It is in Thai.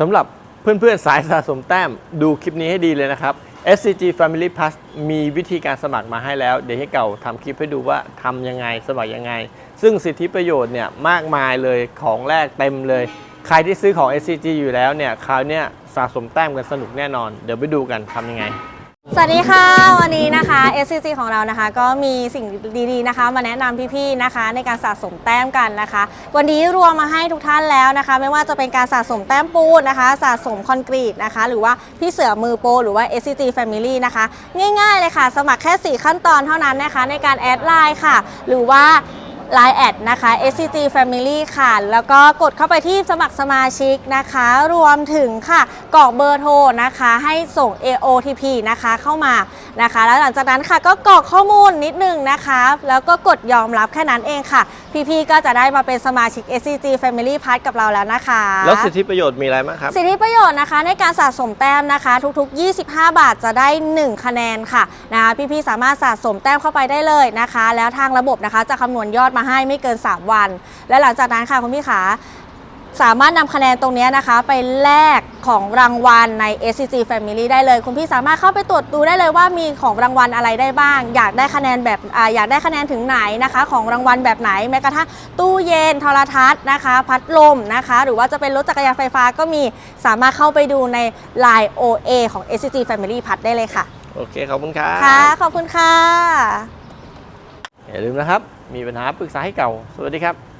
สำหรับเพื่อนๆ สายสะสมแต้มดูคลิปนี้ให้ดีเลยนะครับ SCG Family Plus มีวิธีการสมัครมาให้แล้ว เดี๋ยวให้เก่าทำคลิปให้ดูว่าทำยังไงสมัครยังไง ซึ่งสิทธิประโยชน์เนี่ยมากมายเลยของแรกเต็มเลย ใครที่ซื้อของ SCG อยู่แล้วเนี่ยคราวเนี้ยสะสมแต้มกันสนุกแน่นอน เดี๋ยวไปดูกันทำยังไง สวัสดีค่ะ วันนี้นะคะ SCG ของเรานะคะ ก็มีสิ่งดีๆนะคะ มาแนะนำพี่ๆนะคะ ในการสะสมแต้มกันนะคะ วันนี้รวมมาให้ทุกท่านแล้วนะคะ ไม่ว่าจะเป็นการสะสมแต้มปูนนะคะ สะสมคอนกรีตนะคะ หรือว่าพี่เสือมือโปรหรือว่า SCG Family นะคะ ง่ายๆเลยค่ะ สมัครแค่ 4 ขั้นตอนเท่านั้นนะคะ ในการแอดไลน์ค่ะ หรือว่า Line แอดนะคะ SCG Family ค่ะ แล้วก็กดเข้าไปที่สมัครสมาชิกนะคะ รวมถึงค่ะกรอกเบอร์โทรนะคะ ให้ส่ง AOTP นะคะเข้ามานะคะ แล้วหลังจากนั้นค่ะก็กรอกข้อมูลนิดนึงนะคะ แล้วก็กดยอมรับแค่นั้นเองค่ะ พี่ๆก็จะได้มาเป็นสมาชิก SCG Family Pass กับเราแล้วนะคะ แล้วสิทธิประโยชน์มีอะไรบ้างครับ สิทธิประโยชน์นะคะในการสะสมแต้มนะคะ ทุกๆ 25 บาทจะได้ 1 คะแนนค่ะนะคะพี่ๆสามารถสะสมแต้มเข้าไปได้เลยนะคะ แล้วทางระบบนะคะจะคำนวณยอดมาให้ไม่เกิน 3 วัน และหลังจากนั้นค่ะคุณพี่ขาสามารถนำคะแนนตรงเนี้ยนะคะ ไปแลกของรางวัลใน SCG Family ได้เลย คุณพี่สามารถเข้าไปตรวจดูได้เลยว่ามีของรางวัลอะไรได้บ้าง อยากได้คะแนนแบบอาอยากได้คะแนนถึงไหนนะคะ ของรางวัลแบบไหนแม้กระทั่งตู้เย็นโทรทัศน์นะคะ พัดลมนะคะ หรือว่าจะเป็นรถจักรยานไฟฟ้าก็มีสามารถเข้าไปดูใน Line OA ของ SCG Family พัดได้เลยค่ะ โอเค ขอบคุณครับค่ะขอบคุณค่ะอย่าลืมนะครับ มีปัญหาปรึกษาให้เก่า สวัสดีครับ